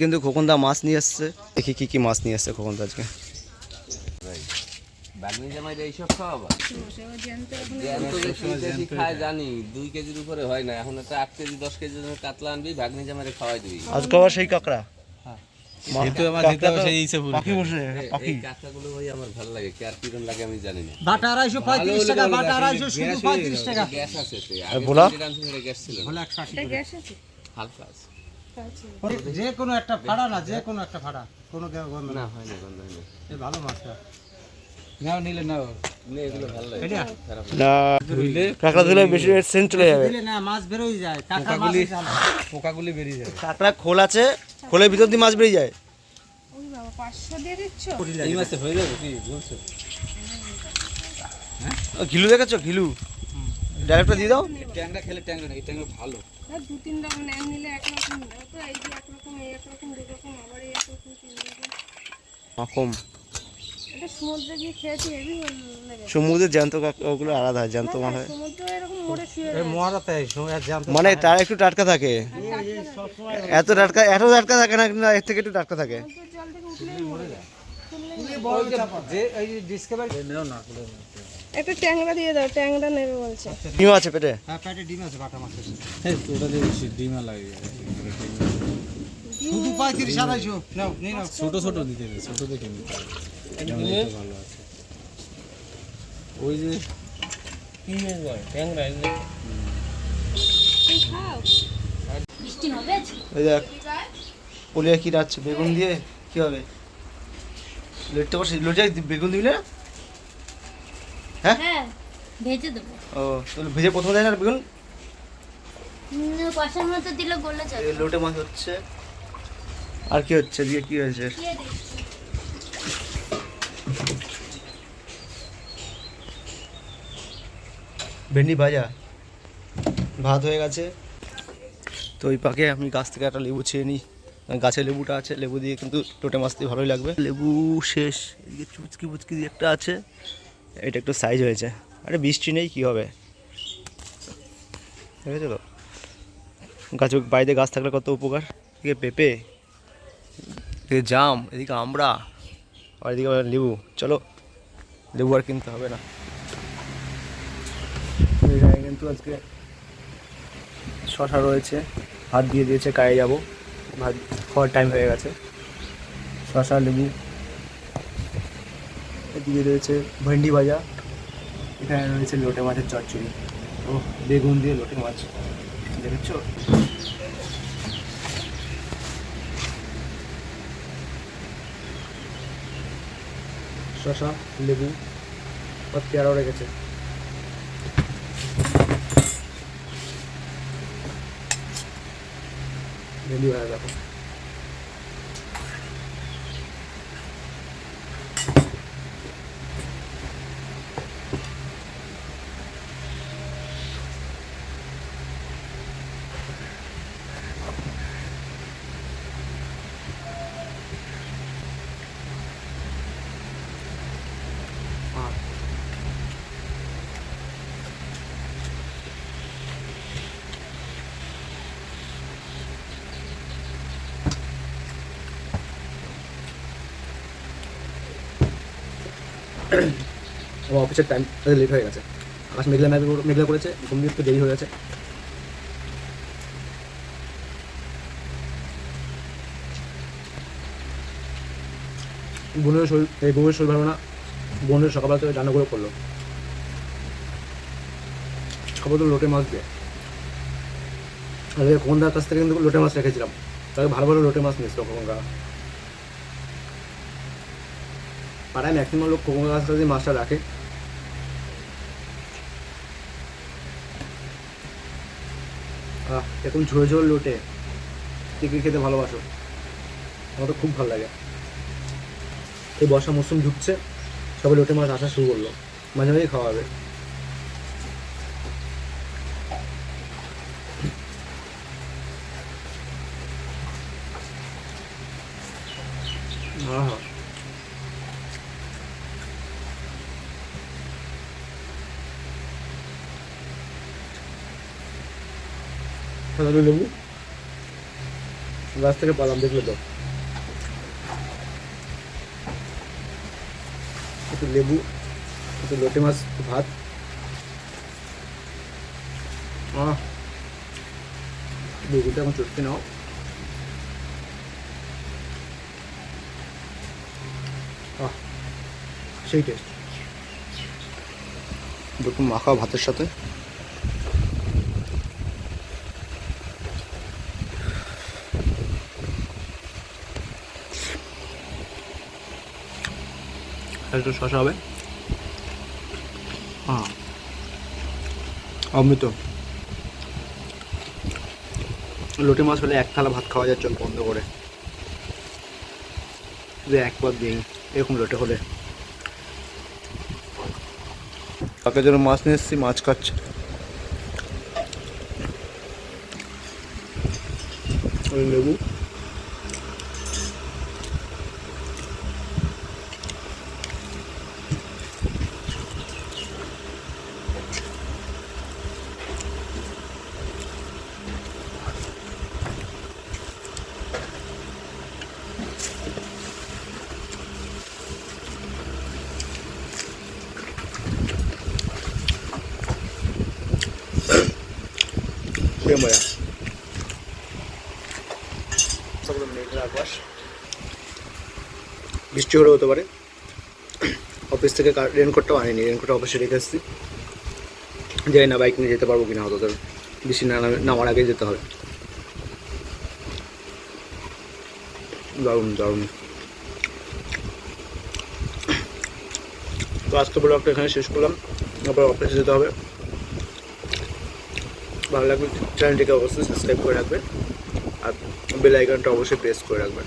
কিন্তু খোকনদা মাছ নিয়ে আসছে। দেখি কি কি মাছ নিয়ে আসছে খোকনদা আজকে। বাগনি জামাইরা এইসব খাওয়াবা? খায় জানি। দুই কেজির উপরে হয় না। এখন একটা আট কেজি দশ কেজি কাতলা আনবি ভাগ্নি জামাইরে খাওয়াই দিবি। আজকে আবার সেই কাঁকড়া। যে কোনো একটা ফাড়া না যে কোনো একটা ফাড়া। কোনো গে- গন্ধ না না হয় না গন্ধ হয় না। ভালো মাছ নাও নিলে নাও। না, এগুলো ভালো লাগে। এটা? খারাপ না কাঁকড়া ধুলে বেশি সেন্ট চলে যাবে। না মাছ বেরোই যায় কাঁকড়া পোকাগুলি বেরিয়ে যাবে কাঁকড়া খোল আছে খোলের ভিতর দিয়ে মাছ বেরিয়ে যায়। ওই বাবা পাঁচশো দিয়ে দিচ্ছ? এই মাসে হয়ে যাবে কি? বলছো? ও, ঘিলু দেখেছ? ঘিলু? ডাইরেক্টটা দিয়ে দাও। ট্যাংরা খেলে ট্যাংরা না এই ট্যাংরা ভালো। দু তিন রকম এক নিলে একরকম তো এই যে একরকম এই একরকম দু রকম আবার এই একরকম তিন রকম। সমুদ্রের জ্যান্ত আলাদা হয় জ্যান্ত হয় জ্যান্ত মানে তার একটু টাটকা থাকে? এত টাটকা এত টাটকা থাকে না কিন্তু এর থেকে একটু টাটকা থাকে? একটা ট্যাংরা দিয়ে দাও ট্যাংরা নেবে বলছে। ডিম আছে পেটে? হ্যাঁ প্যাটে ডিম আছে বাটা মাছের ওটা দিয়ে বেশি ডিমা লাগে শুধু পঁয়ত্রিশ আড়াইশো নাও নাও। ছোট ছোট দিতে ছোট দেখে নিতে ভালো আছে। ওই যে ওই দেখ পলিয়া কি রাখছে বেগুন দিয়ে? কি হবে? লেটটা বসে লোটাই বেগুন দিবি না? হ্যাঁ? ভেজে দেবো। ও তাহলে ভেজে প্রথমে দেয় না বেগুন? কষার মতো দিলে গলে যাবে। লোটে মাছ হচ্ছে। আর কি হচ্ছে? দিয়ে কি হয়েছে দিয়ে দিচ্ছি। ভেন্ডি ভাজা। ভাত হয়ে গেছে। তো ওই পাকে আমি গাছ থেকে একটা লেবু ছিঁড়ে নিই। গাছে লেবুটা আছে, লেবু দিয়ে কিন্তু লোটে মাছ দিয়ে ভালোই লাগবে। লেবু শেষ, এদিকে চুচকি বুচকি দিয়ে একটা আছে। এটা একটু সাইজ হয়েছে। আরে বৃষ্টি নেই, কী হবে? আছে তো? গাছ বাড়িতে গাছ থাকলে কত উপকার? এদিকে পেঁপে, এদিকে জাম, এদিকে আমড়া, আর এদিকে লেবু। চলো, লেবু আর কিনতে হবে না। এখানে কিন্তু আজকে শশা রয়েছে, ভাত দিয়ে দিয়েছে, কায়ে যাব। ভাত খাওয়ার টাইম হয়ে গেছে। শশা, লেবু, এদিকে রয়েছে ভেন্ডি ভাজা। এখানে রয়েছে লোটে মাছের চচ্চড়ি। ও, বেগুন দিয়ে লোটে মাছ। দেখেছ? শশা, লেবু আর পেয়ারাও রেখেছে। ভেন্ডি ভাজা আমার অফিসের টাইম লেট হয়ে গেছে। আকাশ মেঘলা মেঘলা করেছে, ঘুম একটু দেরি হয়ে গেছে। বোনের শরীর এই বউয়ের শরীর ভালো না। বোনের সকালবেলা থেকে রান্না করে পড়ল। খাবার তো লোটে মাছ দিয়ে। আর কোনদার কাছ থেকে কিন্তু লোটে মাছ রেখেছিলাম। তাকে ভালো ভালো লোটে মাছ নিয়েছিল কোনগা পাড়ায় ম্যাক্সিমাম লোক কোকো গাছ কাছে মাছটা রাখে। এখন ঝোল ঝোল লোটে। কে খেতে ভালোবাসো। আমার তো খুব ভালো লাগে। এই বর্ষা মরশুম ঢুকছে, সবাই লোটে মাছ আসা শুরু করল। মাঝে মাঝে খাওয়া হবে। হ্যাঁ হ্যাঁ সাধারণ লেবু গাছ থেকে পালাম দেখলে তো একটু লেবু, একটু লোটে মাছ ভাত। আহ লেবুটা এখন চটকে নাও। আহ, সেই টেস্ট দুটো মাখা ভাতের সাথে। একটু শশা হবে। হ্যাঁ। অমৃত। লোটে মাছ হলে এক থালা ভাত খাওয়া যায় চল বন্ধ করে। শুধু এক পদ দিন এরকম লোটে হলে। কাকের জন্য মাছ নিয়ে এসেছি মাছ খাচ্ছে। ওই লেবু। সবগুলো মেঘলা বৃষ্টি হলেও হতে পারে। অফিস থেকে রেনকোটটাও আনিনি রেনকোটটা অফিসে রেখে এসেছি যাই না বাইক নিয়ে যেতে পারব কিনা হতো তোর বৃষ্টি না নামে- নামার আগে যেতে হবে। দারুণ দারুণ। তো আজকে ব্লগটা এখানে শেষ করলাম। আবার অফিসে যেতে হবে। ভালো লাগবে চ্যানেলটিকে অবশ্যই সাবস্ক্রাইব করে রাখবেন আর বেল আইকনটা অবশ্যই প্রেস করে রাখবেন।